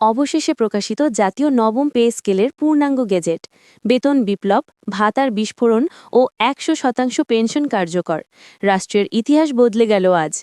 অবশেষে প্রকাশিত জাতীয় নবম পে স্কেলের পূর্ণাঙ্গ গেজেট। বেতন বিপ্লব, ভাতার বিস্ফোরণ ও একশো শতাংশ পেনশন কার্যকর। রাষ্ট্রের ইতিহাস বদলে গেল আজ।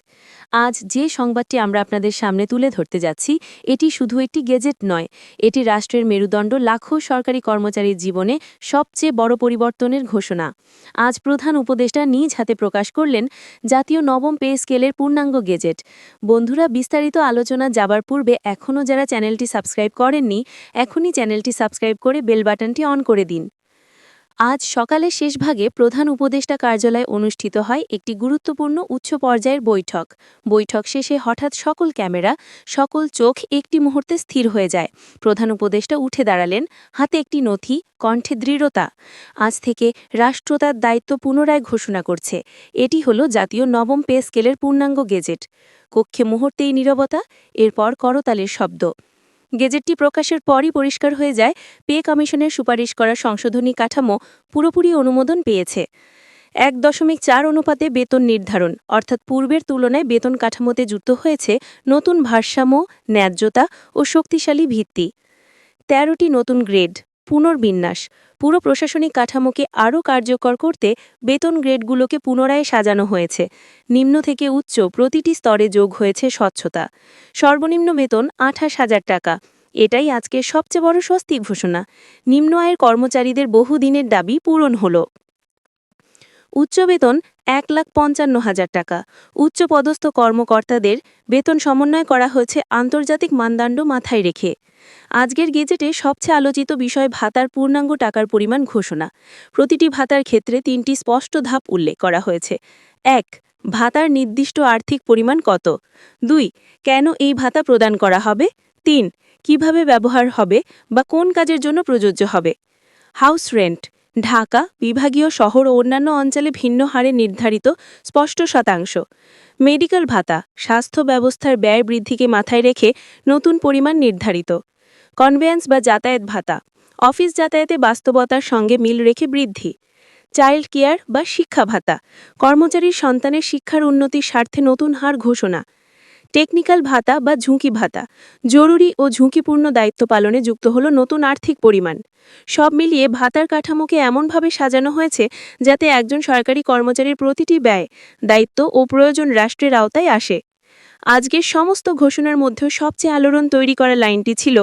আজ যে সংবাদটি আমরা আপনাদের সামনে তুলে ধরতে যাচ্ছি, এটি শুধু একটি গেজেট নয়, এটি রাষ্ট্রের মেরুদণ্ড লাখো সরকারি কর্মচারীর জীবনে সবচেয়ে বড় পরিবর্তনের ঘোষণা। আজ প্রধান উপদেষ্টা নিজ হাতে প্রকাশ করলেন জাতীয় নবম পে স্কেলের পূর্ণাঙ্গ গেজেট। বন্ধুরা, বিস্তারিত আলোচনা যাবার পূর্বে এখনও যারা চ্যানেলটি সাবস্ক্রাইব করেননি, এখনই চ্যানেলটি সাবস্ক্রাইব করে বেল বাটনটি অন করে দিন। আজ সকালে শেষ ভাগে প্রধান উপদেষ্টা কার্যালয়ে অনুষ্ঠিত হয় একটি গুরুত্বপূর্ণ উচ্চ পর্যায়ের বৈঠক। বৈঠক শেষে হঠাৎ সকল ক্যামেরা, সকল চোখ একটি মুহূর্তে স্থির হয়ে যায়। প্রধান উপদেষ্টা উঠে দাঁড়ালেন, হাতে একটি নথি, কণ্ঠে দৃঢ়তা। আজ থেকে রাষ্ট্র তার দায়িত্ব পুনরায় ঘোষণা করছে। এটি হল জাতীয় নবম পে স্কেলের পূর্ণাঙ্গ গেজেট। কক্ষে মুহূর্তেই নীরবতা, এরপর করতালের শব্দ। গেজেটটি প্রকাশের পরই পরিষ্কার হয়ে যায়। পে কমিশনের সুপারিশ করা সংশোধনী কাঠামো পুরোপুরি অনুমোদন পেয়েছে। এক দশমিক চার অনুপাতে বেতন নির্ধারণ, অর্থাৎ পূর্বের তুলনায় বেতন কাঠামোতে যুক্ত হয়েছে নতুন ভারসাম্য, ন্যায্যতা ও শক্তিশালী ভিত্তি। তেরোটি নতুন গ্রেড। পুনর্বিন্যাস। পুরো প্রশাসনিক কাঠামোকে আরও কার্যকর করতে বেতন গ্রেডগুলোকে পুনরায় সাজানো হয়েছে। নিম্ন থেকে উচ্চ প্রতিটি স্তরে যোগ হয়েছে স্বচ্ছতা। সর্বনিম্ন বেতন আঠাশ হাজার টাকা। এটাই আজকের সবচেয়ে বড় স্বস্তি ঘোষণা। নিম্ন আয়ের কর্মচারীদের বহুদিনের দাবি পূরণ হল। উচ্চ বেতন এক লাখ পঞ্চান্ন হাজার টাকা। উচ্চ পদস্থ কর্মকর্তাদের বেতন সমন্বয় করা হয়েছে আন্তর্জাতিক মানদণ্ড মাথায় রেখে। আজকের গেজেটে সবচেয়ে আলোচিত বিষয় ভাতার পূর্ণাঙ্গ টাকার পরিমাণ ঘোষণা। প্রতিটি ভাতার ক্ষেত্রে তিনটি স্পষ্ট ধাপ উল্লেখ করা হয়েছে। এক, ভাতার নির্দিষ্ট আর্থিক পরিমাণ কত? দুই, কেন এই ভাতা প্রদান করা হবে? তিন, কীভাবে ব্যবহার হবে বা কোন কাজের জন্য প্রযোজ্য হবে? হাউস রেন্ট ঢাকা বিভাগীয় শহর ও অন্যান্য অঞ্চলে ভিন্ন হারে নির্ধারিত স্পষ্ট শতাংশ। মেডিকেল ভাতা, স্বাস্থ্য ব্যবস্থার ব্যয় বৃদ্ধিকে মাথায় রেখে নতুন পরিমাণ নির্ধারিত। কনভেয়েন্স বা যাতায়াত ভাতা, অফিস যাতায়াতে বাস্তবতার সঙ্গে মিল রেখে বৃদ্ধি। চাইল্ড কেয়ার বা শিক্ষা ভাতা, কর্মচারীর সন্তানের শিক্ষার উন্নতির স্বার্থে নতুন হার ঘোষণা। টেকনিক্যাল ভাতা বা ঝুঁকি ভাতা। জরুরি ও ঝুঁকিপূর্ণ দায়িত্ব পালনে যুক্ত হল নতুন আর্থিক পরিমাণ। সব মিলিয়ে ভাতার কাঠামোকে এমনভাবে সাজানো হয়েছে যাতে একজন সরকারি কর্মচারীর প্রতিটি ব্যয়, দায়িত্ব ও প্রয়োজন রাষ্ট্রের আওতায় আসে। আজকের সমস্ত ঘোষণার মধ্যেও সবচেয়ে আলোড়ন তৈরি করা লাইনটি ছিল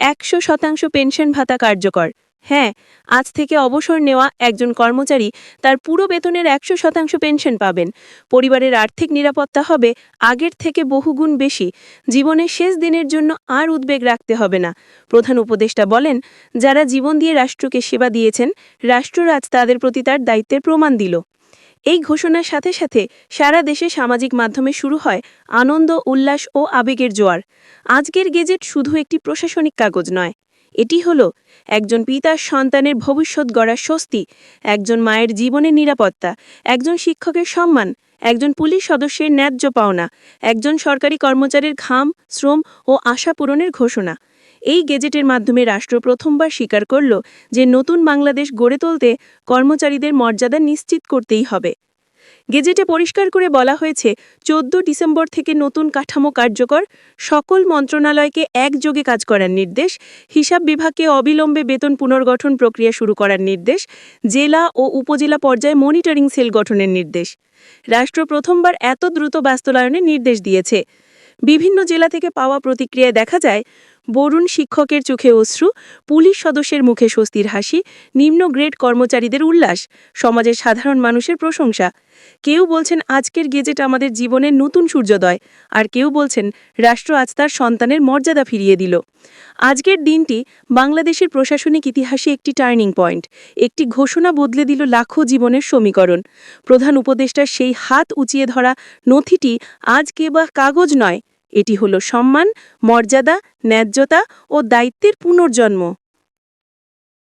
একশো শতাংশ পেনশন ভাতা কার্যকর। হ্যাঁ আজ থেকে অবসর নেওয়া একজন কর্মচারী তার পুরো বেতনের একশো শতাংশ পেনশন পাবেন। পরিবারের আর্থিক নিরাপত্তা হবে আগের থেকে বহুগুণ বেশি। জীবনের শেষ দিনের জন্য আর উদ্বেগ রাখতে হবে না। প্রধান উপদেষ্টা বলেন, যারা জীবন দিয়ে রাষ্ট্রকে সেবা দিয়েছেন, রাষ্ট্ররাজ তাদের প্রতি তার দায়িত্বের প্রমাণ দিল। এই ঘোষণার সাথে সাথে সারা দেশে সামাজিক মাধ্যমে শুরু হয় আনন্দ, উল্লাস ও আবেগের জোয়ার। আজকের গেজেট শুধু একটি প্রশাসনিক কাগজ নয়। এটি হল একজন পিতার সন্তানের ভবিষ্যৎ গড়ার স্বস্তি, একজন মায়ের জীবনের নিরাপত্তা, একজন শিক্ষকের সম্মান, একজন পুলিশ সদস্যের ন্যায্য পাওনা, একজন সরকারি কর্মচারীর ঘাম, শ্রম ও আশা পূরণের ঘোষণা। এই গেজেটের মাধ্যমে রাষ্ট্র প্রথমবার স্বীকার করল যে নতুন বাংলাদেশ গড়ে তুলতে কর্মচারীদের মর্যাদা নিশ্চিত করতেই হবে। গেজেটে পরিষ্কার করে বলা হয়েছে, চোদ্দ ডিসেম্বর থেকে নতুন কাঠামো কার্যকর, সকল মন্ত্রণালয়কে একযোগে কাজ করার নির্দেশ, হিসাব বিভাগকে অবিলম্বে বেতন পুনর্গঠন প্রক্রিয়া শুরু করার নির্দেশ, জেলা ও উপজেলা পর্যায়ে মনিটরিং সেল গঠনের নির্দেশ। রাষ্ট্র প্রথমবার এত দ্রুত বাস্তবায়নের নির্দেশ দিয়েছে। বিভিন্ন জেলা থেকে পাওয়া প্রতিক্রিয়ায় দেখা যায় বরুণ শিক্ষকের চোখে অশ্রু, পুলিশ সদস্যের মুখে স্বস্তির হাসি, নিম্ন গ্রেড কর্মচারীদের উল্লাস সমাজের সাধারণ মানুষের প্রশংসা। কেউ বলছেন আজকের গেজেট আমাদের জীবনের নতুন সূর্যোদয়, আর কেউ বলছেন রাষ্ট্র আজ তার সন্তানের মর্যাদা ফিরিয়ে দিল। আজকের দিনটি বাংলাদেশের প্রশাসনিক ইতিহাসে একটি টার্নিং পয়েন্ট, একটি ঘোষণা বদলে দিল লাখো জীবনের সমীকরণ। প্রধান উপদেষ্টার সেই হাত উঁচিয়ে ধরা নথিটি আজ কে বা কাগজ নয় এটি হলো সম্মান মর্যাদা ন্যায্যতা ও দায়িত্বের পুনর্জন্ম।